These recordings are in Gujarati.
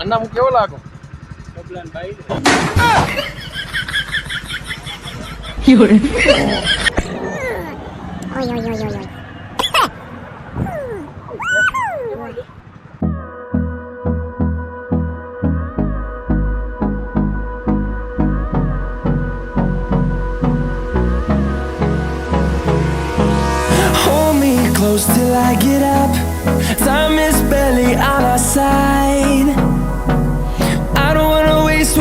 ಅಣ್ಣ ಅಮ್ಗೆ ಕೇವಲ ಆಗು Close till I get up. Time is barely on our side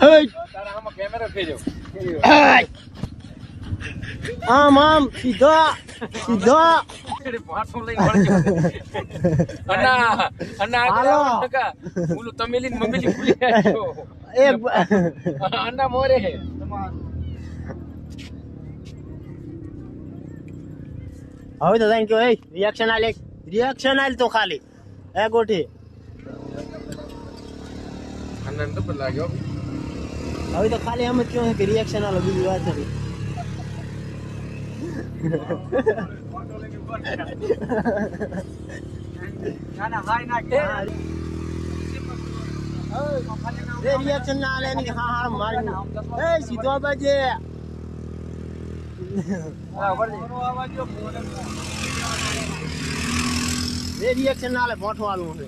આમાં કેમેરો ફેર્યો આમ આમ સીધો સીધો અરે પાછું લઈને વળગ્યો. અન્ના અન્ના આગળ હાલો. આવો ટકા. ઓલું તમેલી ને મમેલી ભૂલી ગયા એક અન્ના મોરે હે હવે તો તને કયો એ રિએક્શન આલે રિએક્શન આલ તો ખાલી એ ગોઠી खाना तो पर लाग्यो अभी तो खाली हम क्यों है कि रिएक्शन वाला बीजी बात है खाना हाय ना के हाँ, हाँ, ए रिएक्शन ना ले की हाँ हाँ मार ए सीधा बजे। रिएक्शन नाले फ़ोटो वालों से।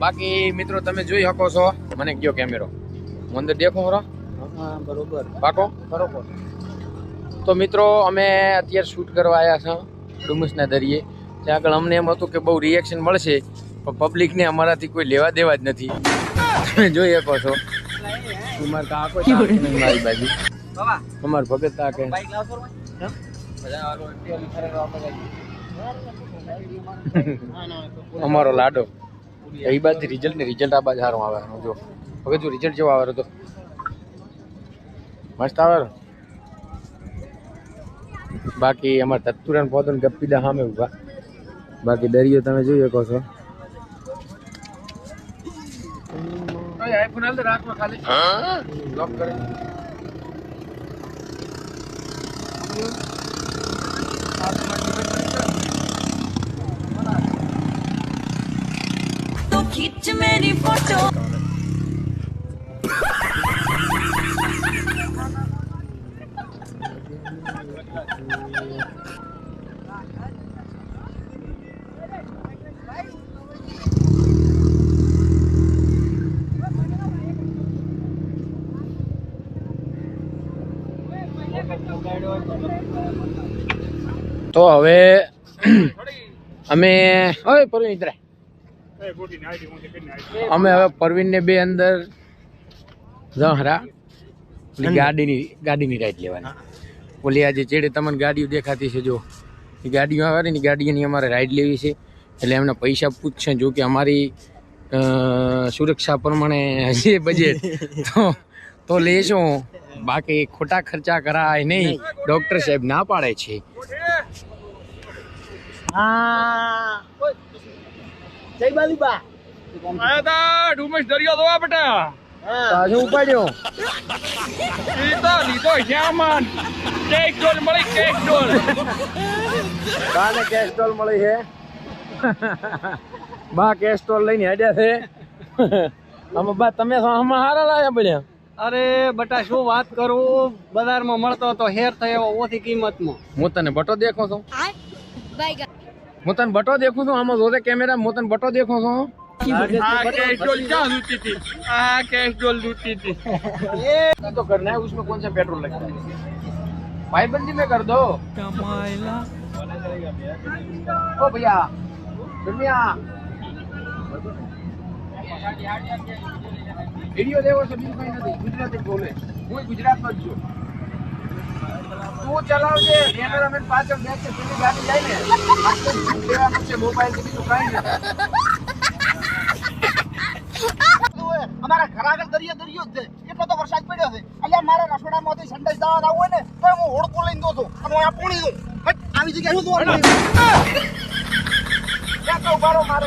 બાકી મિત્રો તમે જોઈ શકો છો. મને કયો કેમેરો હું અંદર દેખો ખરો? બરોબર. પાકો? બરોબર. તો મિત્રો અમે અત્યારે શૂટ કરવા આવ્યા છે ડુમસના દરિયે. ત્યાં આગળ અમને એમ હતું કે બહુ રિએક્શન મળશે પણ પબ્લિકને અમારાથી કોઈ લેવા દેવા જ નથી. તમે જોઈ શકો છો. મારી બાજુ. અમાર ભગત તાકે અમારો લાડો. એ બાજુ રિઝલ્ટ ને રિઝલ્ટ આ બાજુ સારું આવે આનું જો હવે જો રિઝલ્ટ જેવો આવે તો મસ્ત આવે ને? બાકી અમારે તત્તુરન પોતન ગપ્પીદા સામે ઉભા બાકી દરિયો તમે જોઈ શકો છો આઈફોન હાલ રાતમાં ખાલી લોક કરે तो खींच मेरी फोटो તો હવે અમે હવે પરવીન ઇતરે અમે હવે પરવીન ને બે અંદર જહરા ગાડીની ગાડીની રાઈડ લેવાની. ઓલી આજે ચેડે તમને ગાડીઓ દેખાતી છે જો એ ગાડીઓ આવે ને ગાડીઓની અમારે રાઈડ લેવી છે. એટલે એમને પૈસા પૂછશે જો કે અમારી અ, સુરક્ષા પ્રમાણે છે બજેટ તો તો લેશું બાકી ખોટા ખર્ચા કરાય નહીં. ડૉક્ટર સાહેબ ના પાડે છે. હા. જય બાલુબા. ડુમસ દરિયો દોવા બેટા. તાજો ઉપાડ્યો. લીધો લીધો શ્યામાન. કેક ડોલ મળી કેક ડોલ. બાને કેસ્ટ્રોલ મળી છે. બા કેસ્ટ્રોલ લઈને હેડ્યા છે. અમે બા તમે હમણાં હારા લાયા બન્યા અરે બટા શું વાત કરું? બજારમાં મળતો તો હેર થયો ઓછી કિંમતમાં. હું તને બટો દેખો છું. હું તને બટો દેખું છું આમાં જોતે કેમેરા હું તને બટો દેખો છું આ કેક ડોલ ક્યાં લૂટી હતી આ કેક ડોલ લૂટી હતી ये तो करना है उसमें कौन सा पेट्रोल लगता है भाईबंदी में कर दो ओ भैया दुनिया વિડીયો લેવો છે બીજું કઈ નથી ગુજરાતી બોલે હું ગુજરાતમાં જ છું તું ચલાવજે કેમેરામેન પાછળ બેસે પેલી ગાડી જાય ને લેવાનું છે મોબાઈલથી બીજું કાઈ નથી. અમારા ઘર આગળ દરિયો દરિયો જ છે. એટલો તો વરસાદ પડ્યો છે. અલ્યા મારા રસોડામાંથી સંડાસ આવું હોય ને તો હું હોડકો લઈને દો છું. અને આ પૂણી દઉં. આવી જગ્યાએ ઊભા રહો મારે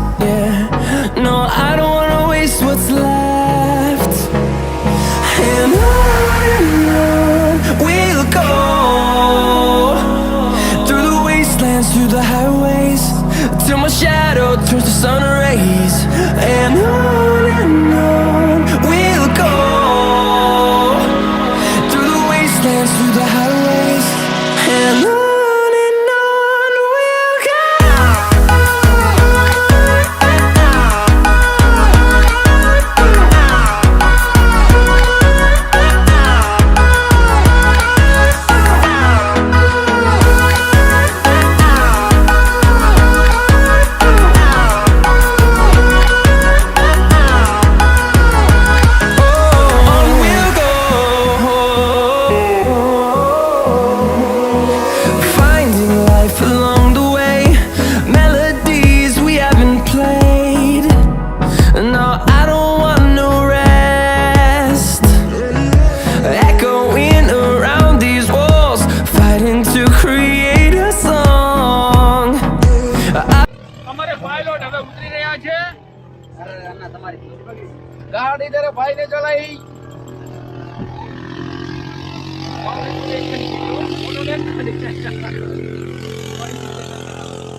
ગાડી તારે ભાઈ ને ચલાવી.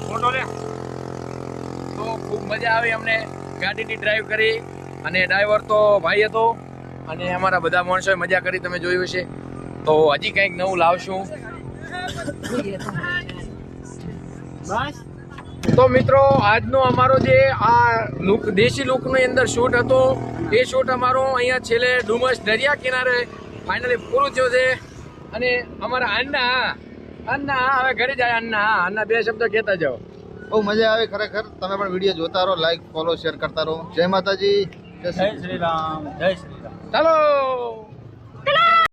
ફોટો લે. તો ખૂબ મજા આવી અમને ગાડીની ડ્રાઈવ કરી. અને ડ્રાઈવર તો ભાઈ હતો. અને અમારા બધા માણસોએ મજા કરી તમે જોયું છે તો હજી કંઈક નવું લાવશું. બસ. તો મિત્રો આજનો અમારો જે આ લુક દેશી લુકની અંદર શૂટ હતો એ શૂટ અમારો અહીંયા છેલ્લે ડુમસ દરિયા કિનારે ફાઇનલી પૂરું થયું છે. અને અમારા અન્ના અન્ના હવે ઘરે જાય અન્ના. અન્ના બે શબ્દ કહેતા જાઓ. બહુ મજા આવે ખરેખર. તમે પણ વીડિયો જોતા રહો લાઈક ફોલો શેર કરતા રહો. જય માતાજી. જય જય શ્રી રામ જય શ્રી રામ. ચાલો.